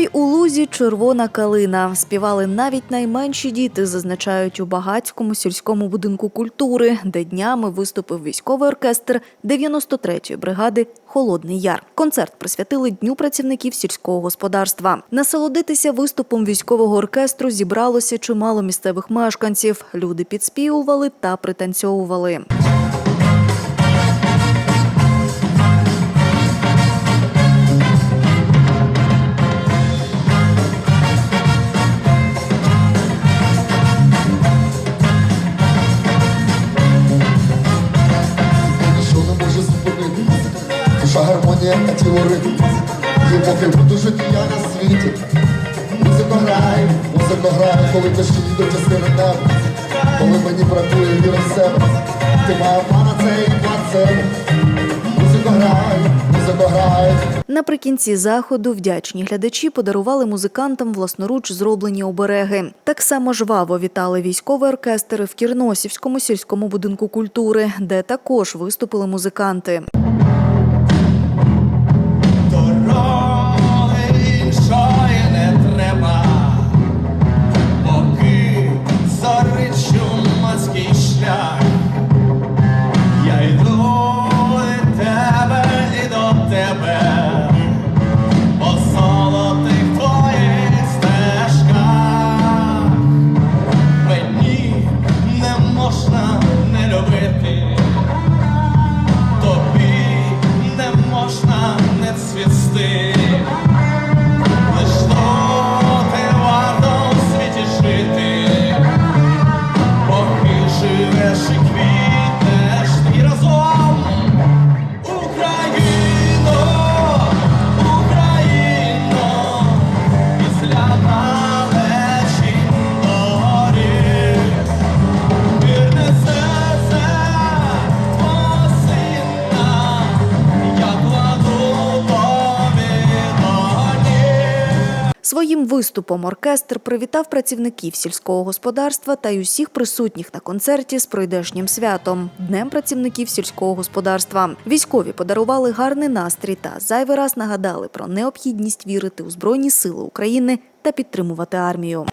Ой, у лузі червона калина. Співали навіть найменші діти, зазначають у багатському сільському будинку культури, де днями виступив військовий оркестр 93-ї бригади Холодний Яр. Концерт присвятили Дню працівників сільського господарства. Насолодитися виступом військового оркестру зібралося чимало місцевих мешканців. Люди підспівували та пританцьовували. Душа гармонія та тіло ритм. І поки буду жити я на світі. Музика грає, музика грає, коли дощі до частини неба. Коли мені бракує віри в себе. Ти моя пана це і плацебо. Музика грає, музика грає. Наприкінці заходу вдячні глядачі подарували музикантам власноруч зроблені обереги. Так само жваво вітали військовий оркестр в Кірносівському сільському будинку культури, де також виступили музиканти. До Своїм виступом оркестр привітав працівників сільського господарства та й усіх присутніх на концерті з пройдешнім святом Днем працівників сільського господарства. Військові подарували гарний настрій та зайвий раз нагадали про необхідність вірити у збройні сили України та підтримувати армію.